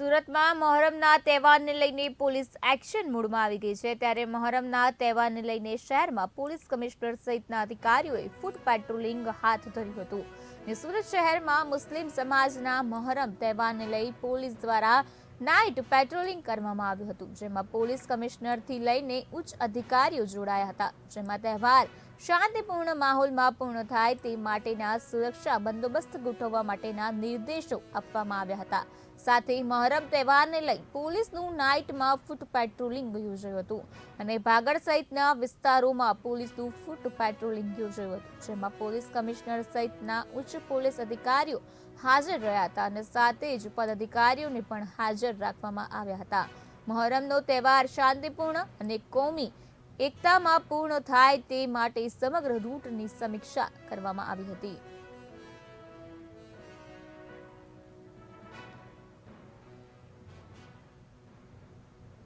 સુરતમાં મહોરમના તહેવારને લઈને પોલીસ એક્શન મૂડમાં આવી ગઈ છે. ત્યારે મહોરમના તહેવારને લઈને શહેરમાં પોલીસ કમિશનર સહિતના અધિકારીઓએ ફૂટ પેટ્રોલિંગ હાથ ધર્યું હતું. ને સુરત શહેરમાં મુસ્લિમ સમાજના મહોરમ તહેવારને લઈ પોલીસ દ્વારા નાઇટ પેટ્રોલિંગ કરવામાં આવ્યું હતું, જેમાં પોલીસ કમિશનરથી લઈને ઉચ્ચ અધિકારીઓ જોડાયા હતા. જેમાં તહેવાર શાંતિપૂર્ણ માહોલમાં પૂર્ણ થાય તે માટેના સુરક્ષા બંદોબસ્ત ગોઠવવા માટેના નિર્દેશો આપવામાં આવ્યા હતા. સાથે મહરમ તહેવારને લઈ પોલીસનું નાઇટમાં ફૂટ પેટ્રોલિંગ યોજાયું હતું અને ભાગળ સહિતના વિસ્તારોમાં પોલીસનું ફૂટ પેટ્રોલિંગ યોજાયું હતું, જેમાં પોલીસ કમિશનર સહિતના ઉચ્ચ પોલીસ અધિકારીઓ હાજર રહ્યા હતા અને સાથે જ પદાધિકારીઓને પણ હાજર રાખવામાં આવ્યા હતા. મહોરમનો તહેવાર શાંતિપૂર્ણ અને કોમી એકતામાં પૂર્ણ થાય તે માટે સમગ્ર રૂટની સમીક્ષા કરવામાં આવી હતી.